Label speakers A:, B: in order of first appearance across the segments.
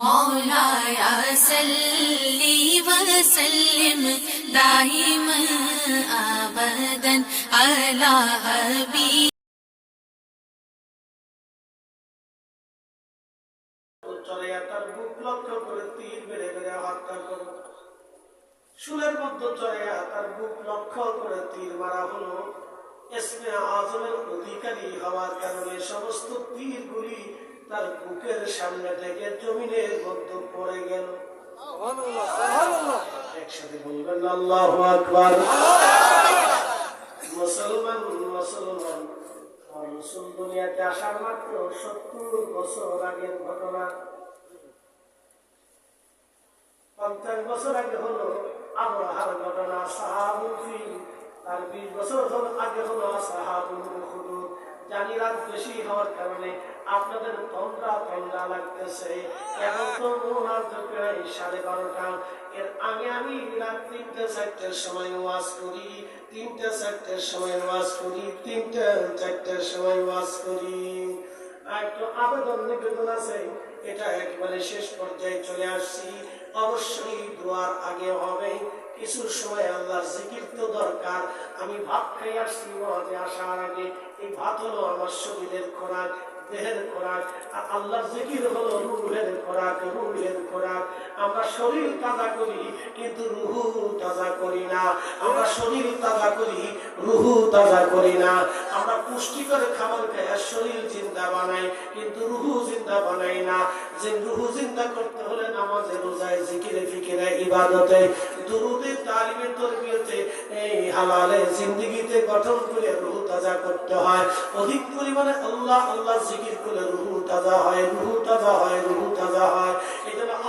A: مولاي صلي وسلم دائما ابدا على حبيبك
B: চলে তার বুক লক্ষ্য করে তীর বেড়ে বেড়ে হত্যা করো শুলের মধ্যে চলে তার বুক লক্ষ্য করে তীর মারা হলো এসমে আজমের অধিকারী হওয়ার কারণে সমস্ত তীরগুলি তার বুকের সামনে থেকে জমিনের মধ্যে পড়ে গেল। একসাথে বলবেন আল্লাহ আকবার। মুসলমান মুসলমান আর দুনিয়াতে আসার মাত্র সত্তর বছর আগের ঘটনা। পঞ্চাশ বছর আগে হলো আবহাওয়ার ঘটনা সাহাবুল ফিল। তার বিশ বছর আগে হলো সাহাবুল জানি রাত বেশি হওয়ার কারণে আপনাদের তন্দ্রা তন্দ্রা লাগতেছে। এখন তো প্রায় সাড়ে বারোটা। এর আগে আমি রাত তিনটে, চারটের সময় ওয়াজ করি, তিনটে, চারটের সময় ওয়াজ করি, তিনটে, চারটের সময় ওয়াজ করি। একটু আবেদন নিবেদন আছে, এটা একেবারে শেষ পর্যায়ে চলে আসছি। অবশ্যই দোয়ার আগে হবে। কিছু সময় আল্লাহ জিকির তো দরকার। আমি ভাত খাই আসছি আসার আগে। এই ভাত হলো আমার শরীরের খোরাক। শরীর তাজা পুষ্টিকর খাবার খাই শরীর জিন্দা বানাই, কিন্তু রুহু জিন্দা বানাই না। যে রুহু জিন্দা করতে হলে নামাজে, রোজায়, জিকিরে, ফিকিরে, ইবাদতে দুরুদে তালিমে তরবিয়তে এই হালালে জিন্দিগিতে গঠন করে তাজা করতে হয়। অধিক পরিমাণে আল্লাহ আল্লাহ জিকির করে রুহু তাজা হয়, রুহু তাজা হয়, রুহু তাজা হয়।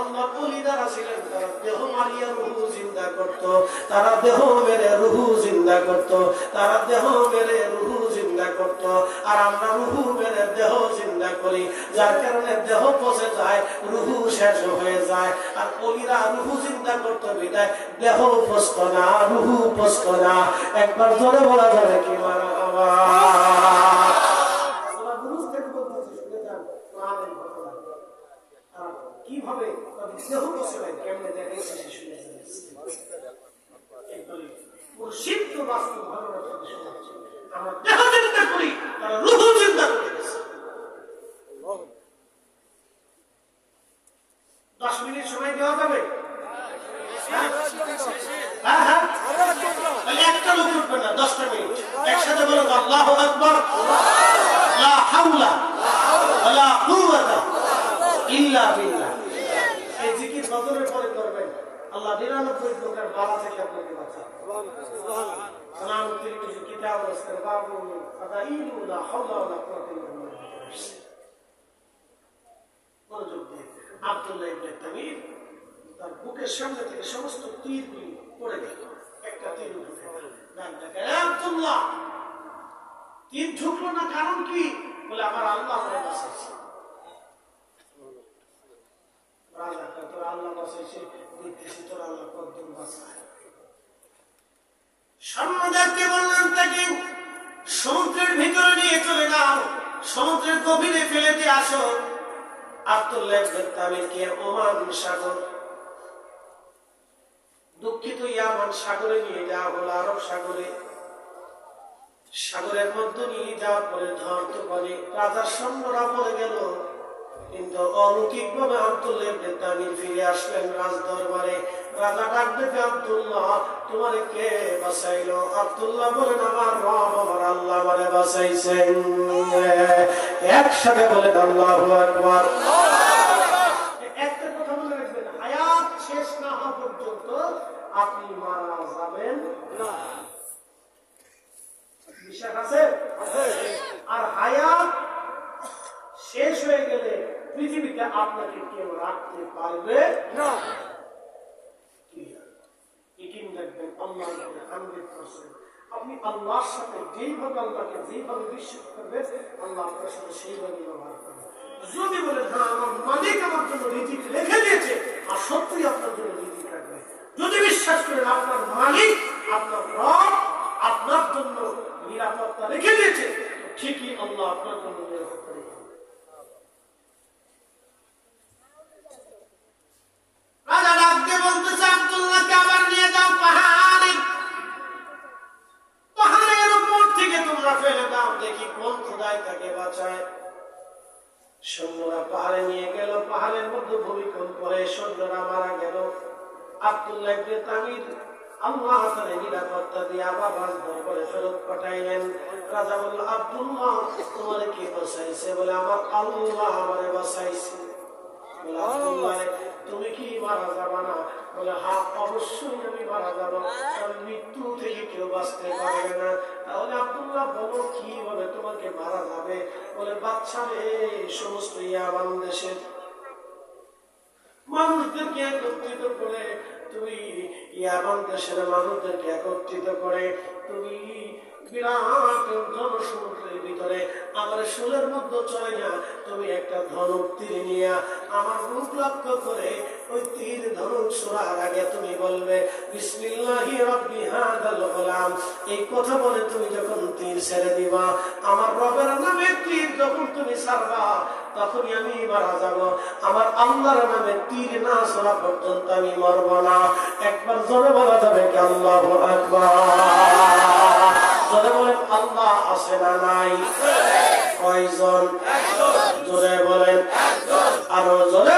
B: আল্লাহ ছিলেন তারা দেহ মারিয়া রুহু জিন্দা করত। তারা দেহ মেরে রুহু জিন্দা করত। তারা দেহ মেরে রুহু জিন্দা করত। আর আমরা রুহু মেরে দেহ জিন্দা করি। যার কারণে দেহ পচে যায়, রুহু শেষ হয়ে যায়। আর অলিরা রুহু জিন্দা করত বিদায়, দেহ পস্ত না, রুহু পস্ত না। একবার জোরে বলা যাবে কি কীভাবে। আমরা দেহ চিন্তা করি তারা রুহ চিন্তা করে গেছে। দশ মিনিট সময় দেওয়া যাবে হ্যাঁ? হ্যাঁ হ্যাঁ তাহলে একটা লোক উঠবে না দশটা মিনিট একসাথে বলো আল্লাহ আকবর লা হাওলা ওয়ালা কুওয়াতা ইল্লা বিল্লাহ এই জিকির বদরের পরে করবেন আল্লাহ নিরানব্বই প্রকার বালা থেকে আপনাকে বাঁচান সালাম তিরমিজি কিতাব রাসূল বাবু ফাদাইলু লা হাওলা ওয়ালা কুওয়াতা ইল্লা বিল্লাহ মনোযোগ দিয়ে আব্দুল্লাহ ইবনে তামির তার বুকের সামনে থেকে সমস্ত তীরগুলি পড়ে গেল। একটা তীর উঠে "এ তীর ঢুকলো না, কারণ কি? বলে, আমার আল্লাহ আমার বললাম তাকে সমুদ্রের ভিতরে নিয়ে চলে যাও। সমুদ্রের গভীরে ফেলে দিয়ে আসো। দুঃখিত সাগরে নিয়ে যাওয়া হলো আরব সাগরে। সাগরের মধ্যে নিয়ে যাওয়ার পরে ঝড় তুফানে রাজার সৈন্যরা পড়ে গেল। কিন্তু অলৌকিক ভাবে আব্দুল্লাহ ইবনে ফিরে আসলেন রাজ দরবারে রাজা ডাক দেখে আব্দুল্লাহ। তোমার কে বাঁচাইলো? আব্দুল্লাহ বলেন, আমার রব আমার আল্লাহ আমারে বাঁচাইছেন। একসাথে বলেন, আল্লাহু আকবার। একটা কথা মনে রাখবেন, হায়াত শেষ না পর্যন্ত আপনি মারা যাবেন না। বিশ্বাস আছে। আর হায়াত শেষ হয়ে গেলে পৃথিবীতে আপনাকে কেউ রাখতে পারবে না। আপনি আল্লাহর সাথে যেইভাবে আল্লাহকে যেইভাবে বিশ্বাস করবেন আল্লাহ আপনার সাথে সেইভাবে ব্যবহার করবে যদি বলেন হ্যাঁ আমার মালিক আমার জন্য রিজিক রেখে দিয়েছে, আর সত্যি আপনার জন্য রিজিক রাখবে। যদি বিশ্বাস করেন, আপনার মালিক, আপনার রব আপনার জন্য নিরাপত্তা রেখে দিয়েছে ঠিকই আল্লাহ আপনার জন্য নিরাপত্তা নিয়ে গেল। পাহাড়ের মধ্যে ভূমিকম্প করে সৈন্যরা মারা গেল। আব্দুল্লাহ তামির আল্লাহ তাআলা নিরাপত্তা দিয়ে আবার রাজদরবারে ফেরত পাঠাইলেন। রাজা বলল আব্দুল্লাহ তোমার কি বসাইছে বলে আমার আল্লাহ আমারে আব্দুল্লাহ তুমি কি মারা যাবা না বলে হা অবশ্যই আমি মারা যাব কারণ মৃত্যু থেকে কেউ বাঁচতে পারবে না। তাহলে আব্দুল্লাহ বলো কীভাবে তোমাকে মারা যাবে বলে, বাচ্চা রে, সমস্ত ইয়াবান দেশের মানুষদেরকে একত্রিত করে তুমি ইয়াবান দেশের মানুষদেরকে একত্রিত করে তুমি বিরাট জনসমুদ্রের ভিতরে আমার শুলের মধ্যে চলে না তুমি একটা ধনুক তীর নিয়ে আমার মুখ লক্ষ্য করে ওই তীর ধনুক আগে তুমি বলবে, বিসমিল্লাহি রব্বি হাদাল গোলাম। এই কথা বলে তুমি যখন তীর ছেড়ে দিবা, আমার রবের নামে তীর যখন তুমি ছাড়বা তখনই আমি মারা যাব। আমার আল্লাহর নামে তীর না ছোড়া পর্যন্ত আমি মরব না। একবার জোরে বলা যাবে কি আল্লাহ আকবার? জোরে বলেন, আল্লাহ আছে না নাই? কয়জন? জোরে বলেন, আরও জোরে।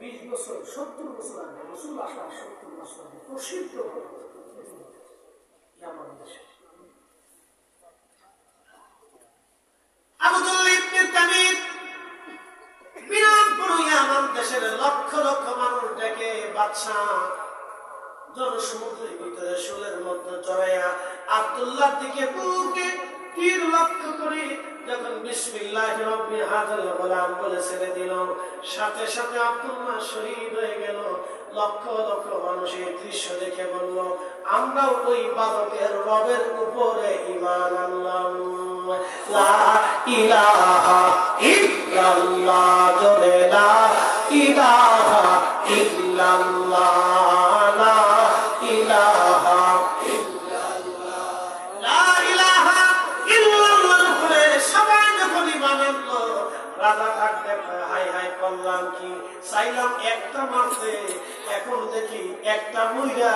B: বিশ বছর, সত্তর বছর আগে রসুল আসার সত্তর বছর আগে প্রসিদ্ধ শহীদ হয়ে গেল। লক্ষ লক্ষ মানুষের দৃশ্য দেখে বলল, আমরাও ওই বালকের রবের উপরে ইমান আনলাম। লা ইলাহা ইল্লাল্লাহ। চাইলাম একটা মারতে এখন দেখি একটা মহিলা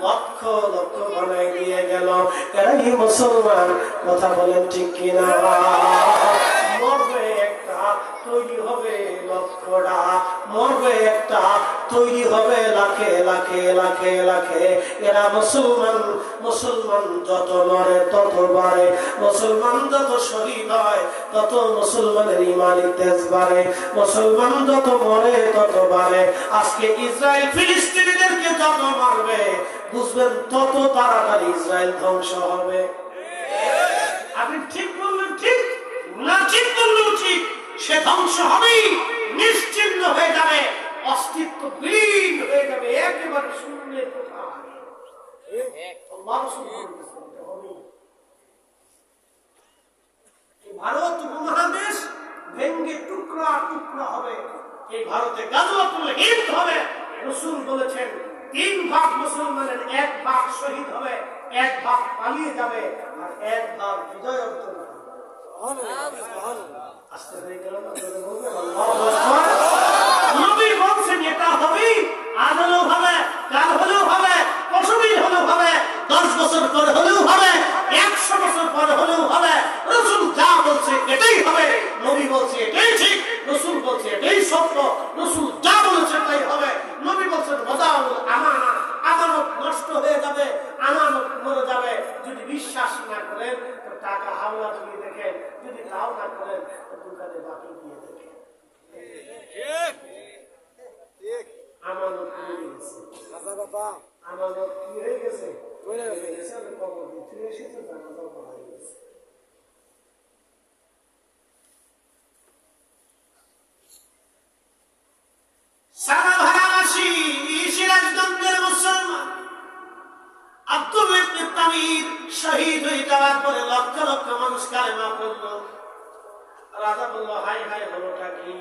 B: লক্ষ লক্ষ বানাই দিয়ে গেল। এরা কি মুসলমান? কথা বলেন ঠিক কিনা? মরবে একটা, তৈরি হবে লক্ষটা মরবে একটা, তৈরি হবে লাখে লাখে লাখে লাখে। এরা মুসলমান মুসলমান যত মরে তত বাড়ে। মুসলমান যত শহীদ হয় তত মুসলমানের ইমানি তেজ বাড়ে। মুসলমান যত মরে তত বাড়ে। আজকে ইসরায়েল ফিলিস্তিনিদেরকে যত মারবে, বুঝবেন তত তাড়াতাড়ি ইসরায়েল ধ্বংস হবে। আপনি ঠিক বললেন, ঠিক। না ঠিক বললেন ঠিক। সে ধ্বংস হবেই। নিশ্চিন্ন হয়ে যাবে, অস্তিত্ব বিলীন হয়ে যাবে, একেবারে। এই ভারত ভেঙ্গে টুকরা টুকরা হবে। এই ভারতে গাজওয়াতুল হবে। রসুল বলেছেন, তিন ভাগ মুসলমানের এক ভাগ শহীদ হবে, এক ভাগ পালিয়ে যাবে, আর এক ভাগ বিজয় অর্জন হবে। আসতে হয়ে গেল না জোরে বলবেন, আল্লাহু আকবার। নবী বলছেন এটা হবেই আজ হলেও হবে কাল হলেও হবে পশুদিন হলেও হবে দশ বছর পর হলেও হবে একশো বছর পর হলেও হবে রসুল যা বলছে এটাই হবে নবী বলছে এটাই ঠিক রসুল বলছে এটাই সত্য রসুল যা বলেছে তাই হবে নবী বলছেন বদাউল আমানা আমানত নষ্ট হয়ে যাবে আমানত মরে যাবে যদি বিশ্বাস না করেন তো টাকা হাওলা দিয়ে দেখেন যদি তাও না করেন তো দোকানে বাকি দিয়ে দেখেন আমানত হয়ে গেছে আমানত কি হয়ে গেছে হয়ে গেছে আমি কবর দিতে এসেছে জানাজা পড়া হয়ে গেছে সারা ভারাবাসী সিরাজগঞ্জের মুসলমান আব্দুল ইবনে তামির শহীদ হয়ে যাওয়ার পরে লক্ষ লক্ষ মানুষ কালেমা পড়ল রাজা বলল হাই হাই, হলোটা কি?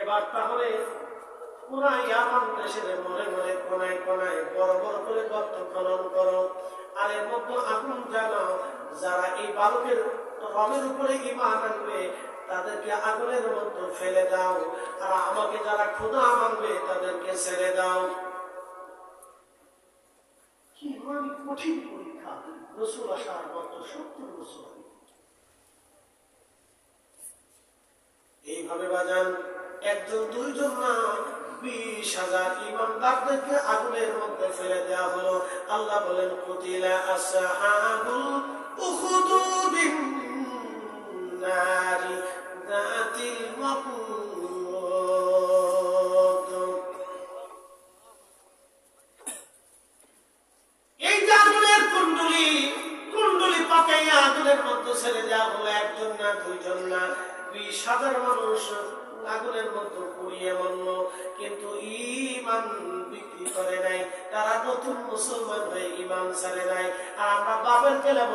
B: এবার তাহলে এই উপরে আনবে, তাদেরকে আগুনের মধ্যে ফেলে দাও। আর আমাকে তাদেরকে ছেড়ে দাও। কি কঠিন পরীক্ষা। রসুল আসার মাত্র সত্তর বছর এইভাবে বাজান, একজন, দুইজন না বিশ হাজার ইমাম ইমানদারদেরকে আগুনের মধ্যে ফেলে দেওয়া হলো। আল্লাহ বলেন, কুতিলা আসহাবুল উখুদুদিন নারি।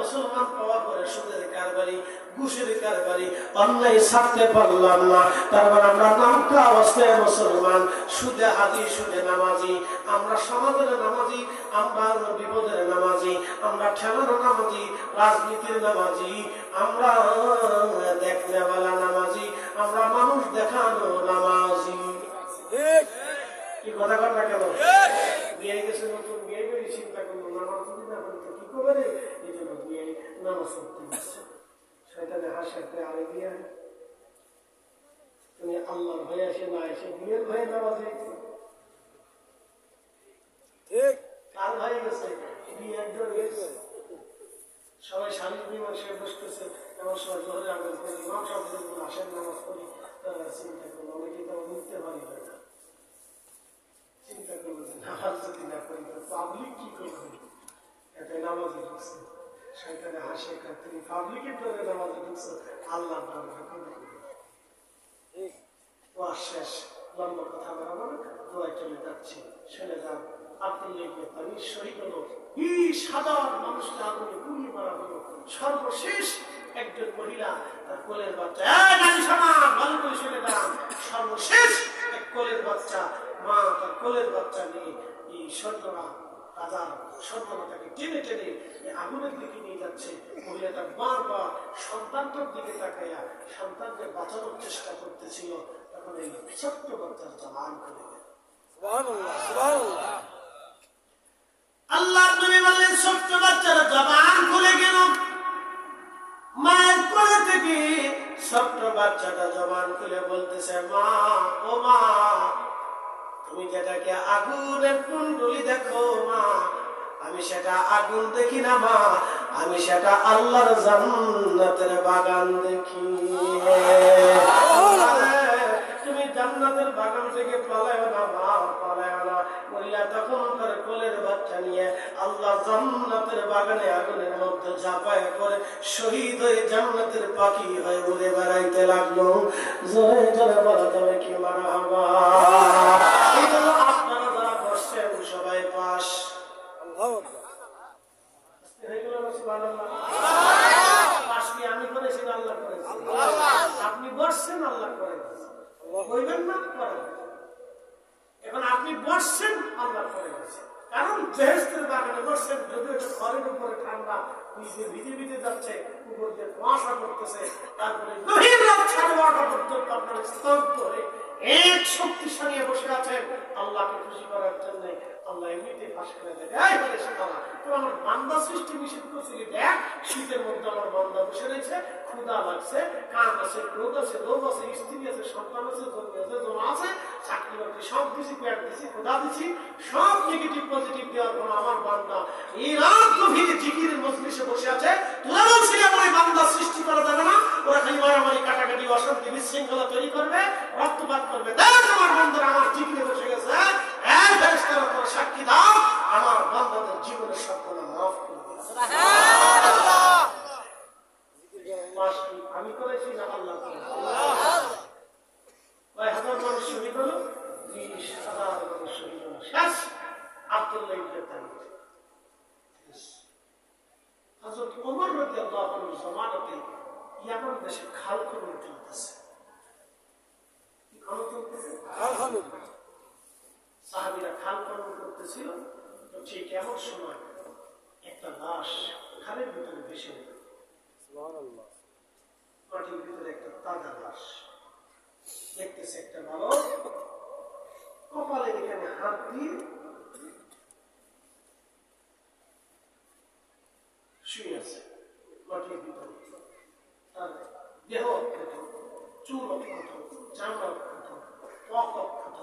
B: মুসলমান পাওয়ার পরে সুদের কারবারি, ঘুষের কারবারি, অন্যায় ছাড়তে পারলাম না। তারপর আমরা নামটা অবস্থায় মুসলমান, সুদে হাজি, সুদে নামাজি। আমরা সমাজের নামাজি, আমরা বিপদের নামাজি। আমরা ঠেলার নামাজি, রাজনীতির নামাজি। আমরা নামাজি। আমরা মানুষ দেখানো নামাজি। কি কথা না কেন? বিয়ে গেছে নতুন, বিয়ে চিন্তা নামাজ না করতো কি করবে এই জন্য বিয়ে নামাজ পড়তে শয়তানে হাসে আরে বিয়ে তুমি আল্লাহর ভয়ে আসে না এসে বিয়ের ভয়ে নামাজে কাল হয়ে গেছে বিয়ের জন্য গেছে। সবাই শালীন মীমাংসে বসতেছে এমন সময় আগুন করি ইমাম আসেন নামাজ পড়ি তারা চিন্তা করল অনেকে তো উঠতে পারি না চিন্তা করল যে নামাজ যদি না করি পাবলিক কি করবে এতে নামাজে ঢুকছে। শয়তানে হাসে পাবলিকের ঢুকছো আল্লাহ লম্বা কথা বাড়াবো না? দোয়ায় চলে যাচ্ছি শুনে যান মানুষকে আগুনে পুড়িয়ে মারা হলো। সর্বশেষ একজন মহিলা তার কোলের বাচ্চা। "এই নারী সমাজ, ভালো করে শুনে যান সর্বশেষ এক কোলের বাচ্চা মা তার কোলের বাচ্চা নিয়ে এই সৈন্যরা সৈন্যরা তাকে টেনে টেনে আগুনের দিকে নিয়ে যাচ্ছে। মহিলাটা বারবার সন্তানটার দিকে তাকাইয়া সন্তানকে বাঁচানোর চেষ্টা করতেছিল। তখন এই ছোট্ট বাচ্চার জবান খুলে গেল। আল্লাহ নবী বললেন ছোট্ট বাচ্চার জবান খুলে গেল। মায়ের কোলে থেকে ছোট্ট বাচ্চাটা জবান খুলে বলতেছে মা ও মা তুমি যেটাকে আগুনের কুণ্ডলি দেখো মা, আমি সেটা আগুন দেখি না মা, আমি সেটা আল্লাহর জান্নাতের বাগান দেখি। তুমি জান্নাতের বাগান থেকে পালায় না মা পালায় না। তখন তার কোলের বাচ্চা নিয়ে আল্লাহ জান্নাতের বাগানে আগুনের মধ্যে ঝাঁপায় করে শহীদ হয়ে জান্নাতের পাখি হয়ে উড়ে বেড়াইতে লাগল। জোরে জোরে বলা যাবে কি মারা হবা এই জন্য আপনারা যারা বসছেন সবাই পাশ এগুলো হলো সুবহানাল্লাহ। পাশ কি ঠান্ডা নিচে ভিজে ভিজে যাচ্ছে উপর দিয়ে কুয়াশা করতেছে তারপরে গভীর রাত সাড়ে বসে আছেন আল্লাহকে খুশি করার জন্য কাটাকাটি বিশৃঙ্খলা তৈরি করবে রক্তপাত করবে। দেখ আমার বান্দারা আমার জিকিরে বসে গেছে এক ফেরেশতারা তোমরা সাক্ষী দাও আমার বান্দাদের জীবনের সব গুনাহ মাফ করে দিয়েছে মাস কি আমি করেছি না আল্লাহ করেছে? কয় হাজার মানুষ শহীদ হলো বিশ হাজার মানুষ শহীদ হলো শেষ আব্দুল্লাহ ইবনে তালিব হযরত ওমর রাদিয়াল্লাহু আনহুর জামানাতে ইয়ামান দেশে খাল খনন চলতেছে কি খনন চলতেছে সাহাবীরা খাল খনন করতেছিল তো ঠিক এমন সময় একটা লাশ খালের ভিতরে ভেসে উঠল মাটির ভিতরে একটা তাজা লাশ দেখতেছে একটা বালক কপালের এখানে হাত দিয়ে শুয়ে তার দেহ অক্ষত, চুল অক্ষত চামড়া অক্ষত ত্বক অক্ষত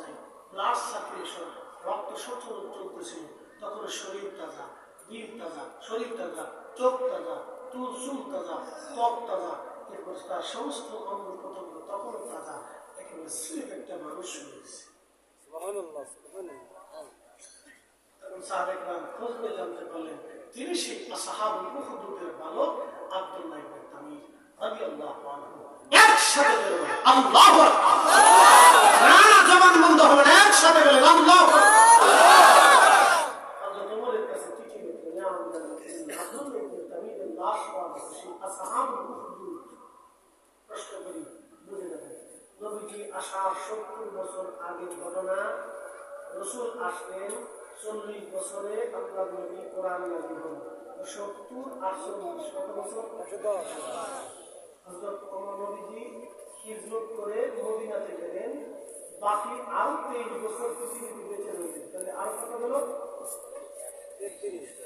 B: নাই। ব্লাড সার্কুলেশন রক্ত সচল চলতেছিল তখন শরীর তাজা, দিল তাজা, শরীর তাজা, চোখ তাজা, চুল চুল তাজা, ত্বক তাজা। এরপর তার সমস্ত অঙ্গ প্রত্যঙ্গ তখন তাজা একেবারে স্লিপ একটা মানুষ হয়েছে তখন সাহাবেকরাম খোঁজ নিয়ে জানতে পারলেন তিনি সেই সাহাবুল উহুদের বালক আব্দুল্লাহ ইবনে তামির রাদিয়াল্লাহু আনহু একসাথে বের হলেন আল্লাহু আকবার না জবান বন্ধ হবে না একসাথে বলেন আল্লাহু আকবার হযরত ওমরের কাছে চিঠি লিখলেন ইয়া আমিরাল মুমিনিন আব্দুল্লাহ ইবনে তামিরের লাশ পাওয়া গেছে সেই আসহাবুল উহুদ প্রশ্ন করি বুঝে নেবেন নবীজি আসার সত্তর বছর আগের ঘটনা, রসুল আসলেন, চল্লিশ বছরে আল্লাহ কোরআন সত্তর আটচল্লিশ বছর? হজরত করে মদিনাতে গেলেন। বাকি আরও তেইশ বছর পৃথিবীতে বেঁচে রয়েছে তাহলে আরও কত হলো?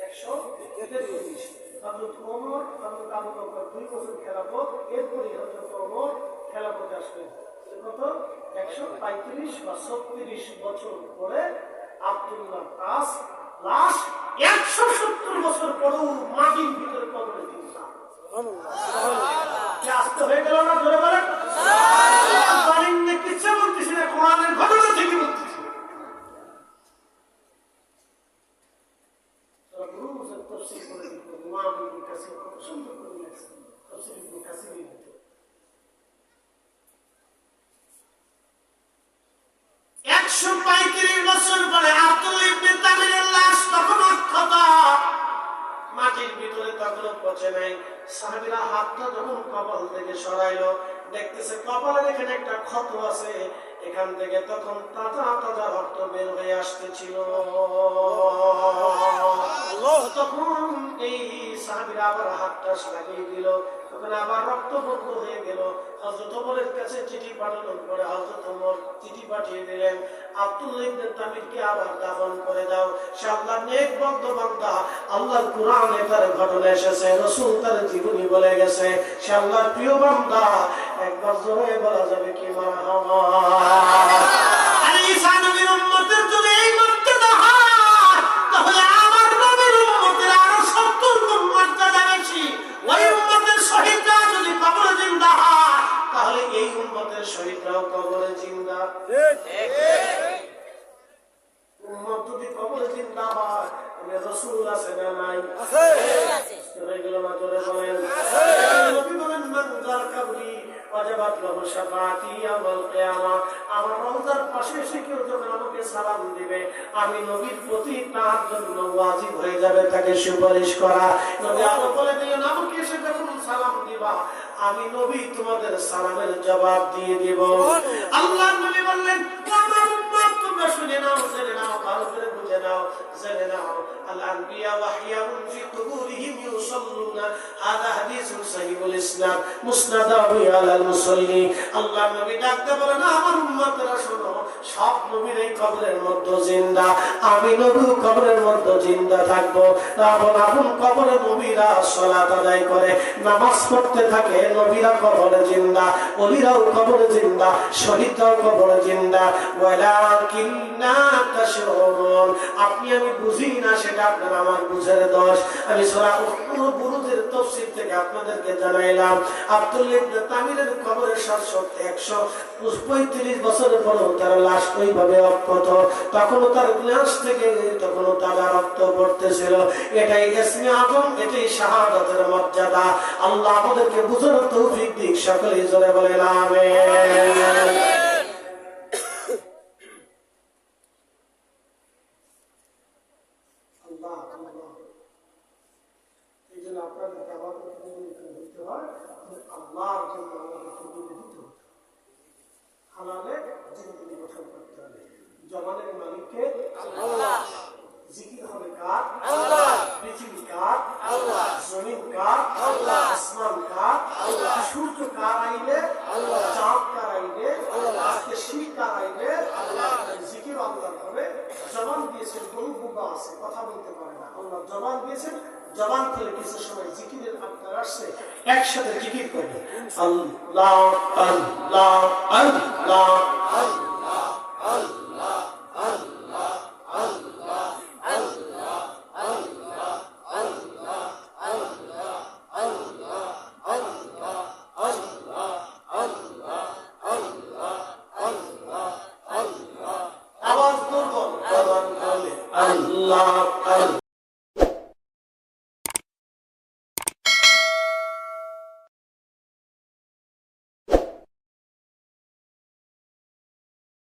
B: একশো তেত্রিশ। হজরত ওমর হজরত আবু দুই বছর খেলাফত এরপরে হজরত ওমর খেলাফতে আসলেন। সে কত? একশো পঁয়ত্রিশ বা ছত্রিশ বছর পরে আব্দুল্লাহ কাস লাশ একশো সত্তর বছর পরেও মাটির ভিতরে কবরে আসতে হয়ে গেল না? ধরে বলেন। বাড়ির বলতেছি না? কোরআনের ঘটনা থেকে বলতেছি। তফসিল করে দিত কত সুন্দর করে তফসিল ইবনে তখন তাজা তাজা রক্ত বের হয়ে আসতেছিল। তখন এই সাহাবিরা আবার হাতটা লাগিয়ে দিল, তখন আবার রক্ত বন্ধ হয়ে গেল। হজরত ওমরের কাছে চিঠি পাঠানোর পরে হজরত ওমর চিঠি পাঠিয়ে দিলেন আব্দুল ইবনে তামিরকে আবার দাফন করে দাও। সে আল্লাহর নেক বন্ধ বান্দা। আল্লাহর কোরআনে তার ঘটনা এসেছে, রসুল তার জীবনী বলে গেছে, সে আল্লাহর প্রিয় বান্দা। একবার জোরে বলা যাবে কি মারহাবা? রসুল আছে না নাই হয়ে গেল না বলেন নবী বলেন মান যার কাবরি ওয়াজাবাত লাহু শাফাআতি ইয়াউমাল কিয়ামা আমার রওজার পাশে এসে কেউ যখন আমাকে সালাম দিবে আমি নবীর প্রতি তার জন্য ওয়াজিব হয়ে যাবে তাকে সুপারিশ করা নবী আরও বলে দিলেন আমাকে এসে যখন সালাম দিবা আমি নবী তোমাদের সালামের জবাব দিয়ে দিব আল্লাহ নবী বললেন আমার তোমরা শুনে নাও, জেনে নাও, ভালো করে বুঝে নাও, জেনে নাও। আল আনবিয়া ওয়াহিয়াউন ফি কুবুরিহিম ইউসাল্লুনা হাদা হাদিসুন সহিহুল ইসনাদ মুসনাদ আবু আলাল মুসাল্লি আল্লাহ নবী ডাকতে বলেন আমার উম্মতরা শোনো সব নবীর এই কবরের মধ্যে জিন্দা। আমি কবরের মধ্যে জিন্দা থাকব। কবরে নবীরা সালাত আদায় করে। নামাজ পড়তে থাকে নবীরা কবরে জিন্দা। অলিরাও কবরে জিন্দা। কবরে জিন্দা। ওয়ালাকিন্না তাশউরুন আপনি আমি বুঝি না, সেটা আপনার আমার বুঝের দোষ। আমি সূরা উহুদ বুরুজের তাফসীর থেকে আপনাদেরকে জানাইলাম। আব্দুল ইবনে তামিরের কবরের 135 বছরের পরেও তার লাশ ওইভাবে অক্ষত। তখনও তার গ্লাস থেকে, তখনও তাজা রক্ত পড়তেছিল। এটাই ইসমে আজম, এটাই শাহাদাতের মর্যাদা। আল্লাহ আমাদেরকে বুঝানোর তৌফিক দিক, সকলেই জোরে বলে আমেন আল্লাহ আল্লাহ এই জন্য আপনাদেরকে আমাদের হইতে হয় যে আল্লাহর জন্য আমাদেরকে নিবেদিত হতে হবে হালালে জিন্দগি গঠন করতে হবে জমানের মালিককে আল্লাহ জিকির হবে কার আল্লাহ পৃথিবী কার আল্লাহ জমিন কার আল্লাহ আসমান কার আল্লাহ সূর্য কার আইলে আল্লাহ চাঁদ কার আইলে আল্লাহ আজকে শীত কার আইলে আল্লাহ জিকির জবান দিয়েছেন, জবান থেকে কিছু সময় জিকিরের আপনার আসছে, একসাথে জিকির করবে। আল্লাহ আল্লাহ আল্লাহ আল্লাহ।